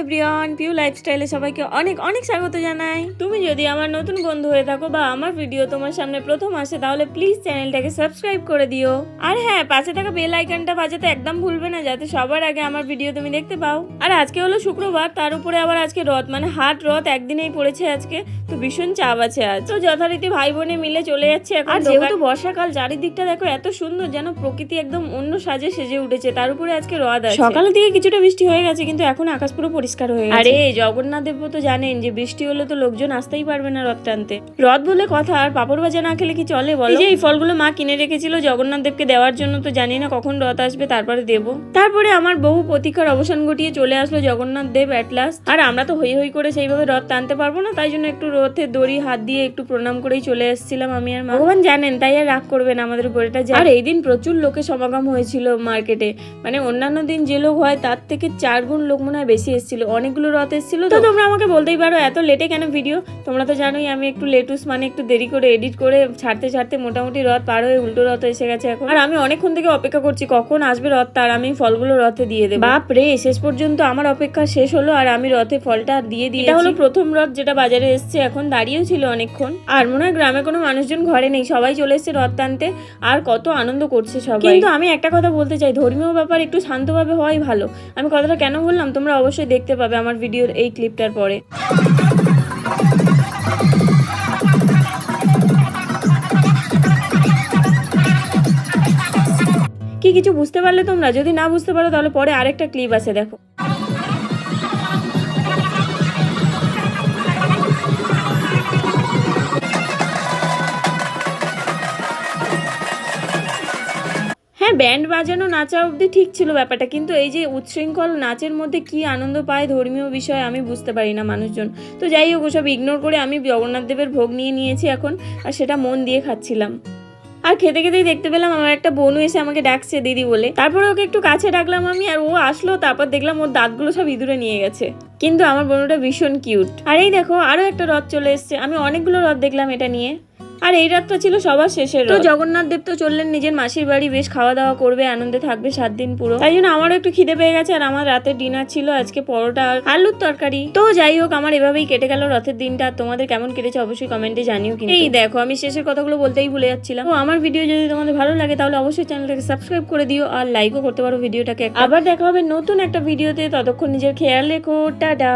Everyone Piu লাইফস্টাইলে সবাইকে অনেক অনেক স্বাগত জানাই। তুমি যদি আমার নতুন বন্ধু হয়ে থাকো বা আমার ভিডিও তোমার সামনে প্রথম আসে তাহলে প্লিজ চ্যানেলটাকে সাবস্ক্রাইব করে দিও। আর হ্যাঁ পাশে থাকা বেল আইকনটা বাজাতে একদম ভুলবে না যাতে সবার আগে আমার ভিডিও তুমি দেখতে পাও। আর আজকে হলো শুক্রবার তার উপরে আবার আজকে রথ মানে হাট রথ একদিনেই পড়েছে আজকে তো ভীষণ চাপ আছে আজ। তো যথারীতি ভাই বোনে মিলে চলে যাচ্ছে এখন আর যেহেতু বর্ষাকাল চারিদিকটা দেখো এত সুন্দর যেন প্রকৃতি একদম অন্য সাজে সেজে উঠেছে তার উপরে আজকে রথ আছে। সকালের দিকে কিছুটা বৃষ্টি হয়ে গেছে কিন্তু এখন আকাশ পুরো পরিষ্কার হয়ে গেছে। আরে জগন্নাথ দেব তো জানেন যে বৃষ্টি হলে তো লোকজন আসতেই পারবে না রথ টানতে। রথ বলে কথা আর পাপড় ভাজা না খেলে কি চলে বলো? এই যে এই ফলগুলো মা কিনে রেখেছিল জগন্নাথ দেবকে দেওয়ার জন্য তো জানি না কখন রথ আসবে তারপরে দেব। তারপরে আমার বহু প্রতীক্ষার অবসান ঘটিয়ে চলে আসলো জগন্নাথ দেব অ্যাট লাস্ট আর আমরা তো হই হই করে সেইভাবে রথ টানতে পারব না তাই জন্য একটু রথের দড়ি হাত দিয়ে একটু প্রণাম করেই চলে এসেছিলাম আমি আর ভগবান জানেন তাই আর রাগ করবেন আমাদের উপর এটা আর এই দিন প্রচুর লোকের সমাগম হয়েছিল মার্কেটে মানে অন্যান্য দিন যে লোক হয় তার থেকে চার গুণ লোক মনে হয় বেশি এসেছিল অনেকগুলো রথ এসেছিল তো। তোমরা আমাকে বলতেই পারো এত লেটে কেন ভিডিও তোমরা তো জানোই আমি একটু লেটুস মানে একটু দেরি করে এডিট করে ছাড়তে ছাড়তে মোটামুটি রথ পার হয়ে উল্টো রথ এসে গেছে এখন। আর আমি অনেকক্ষণ থেকে অপেক্ষা করছি কখন আসবে রথ তার আমি ফলগুলো রথে দিয়ে দেবো। বাপ রে শেষ পর্যন্ত আমার অপেক্ষা শেষ হলো আর আমি রথে ফলটা দিয়ে দিয়ে এটা হলো প্রথম রথ যেটা বাজারে এসছে এখন দাঁড়িয়েও ছিল অনেকক্ষণ। আর মনে হয় গ্রামে কোনো মানুষজন ঘরে নেই সবাই চলে এসছে রথ টানতে। আর কত আনন্দ করছে সবাই। কিন্তু আমি একটা কথা বলতে চাই ধর্মীয় ব্যাপার একটু শান্তভাবে হওয়াই ভালো। আমি কথাটা কেন বললাম? তোমরা অবশ্যই দেখতে পাবে আমার ভিডিওর এই ক্লিপটার পরে। কি কিছু বুঝতে পারলে তোমরা? যদি না বুঝতে পারো, তাহলে পরে আরেকটা ক্লিপ আছে, দেখো। ব্যান্ড বাজানো নাচা অবধি ঠিক ছিল ব্যাপারটা, কিন্তু এই যে উচ্ছৃঙ্খল নাচের মধ্যে কি আনন্দ পায় ধর্মীয় বিষয় আমি বুঝতে পারি না মানুষজন। তো যাই হোক, ওসব ইগনোর করে আমি জগন্নাথ দেবের ভোগ নিয়ে নিয়েছি এখন, আর সেটা মন দিয়ে খাচ্ছিলাম। আর খেতে খেতেই দেখতে পেলাম আমার একটা বোনও এসে আমাকে ডাকছে দিদি বলে। তারপরে ওকে একটু কাছে ডাকলাম আমি, আর ও আসলো, তারপর দেখলাম ওর দাঁতগুলো সব ইঁদুরে নিয়ে গেছে। কিন্তু আমার বোনটা ভীষণ কিউট আর এই দেখো, আরও একটা রথ চলে এসছে। আমি অনেকগুলো রথ দেখলাম এটা নিয়ে। আর এই রাতটা ছিল সবার শেষের তো জগন্নাথ দেব তো চললেন নিজের মাসির বাড়ি বেশ খাওয়া দাওয়া করবে আনন্দে থাকবে সাত দিন পুরো। তাই জন্য আমারও একটু খিদে পেয়ে গেছে আর আমার রাতের ডিনার ছিল আজকে পরোটা আলুর তরকারি। তো যাই হোক আমার এভাবেই কেটে গেল রথের দিনটা। তোমাদের কেমন কেটেছে অবশ্যই কমেন্টে জানিও কিন্তু। এই দেখো আমি শেষের কথাগুলো বলতেই ভুলে যাচ্ছিলাম। তো আমার ভিডিও যদি তোমাদের ভালো লাগে তাহলে অবশ্যই চ্যানেলটাকে সাবস্ক্রাইব করে দিও আর লাইকও করতে পারো ভিডিওটাকে আবার দেখা হবে নতুন একটা ভিডিওতে ততক্ষণ নিজের খেয়াল রেখো। টাটা।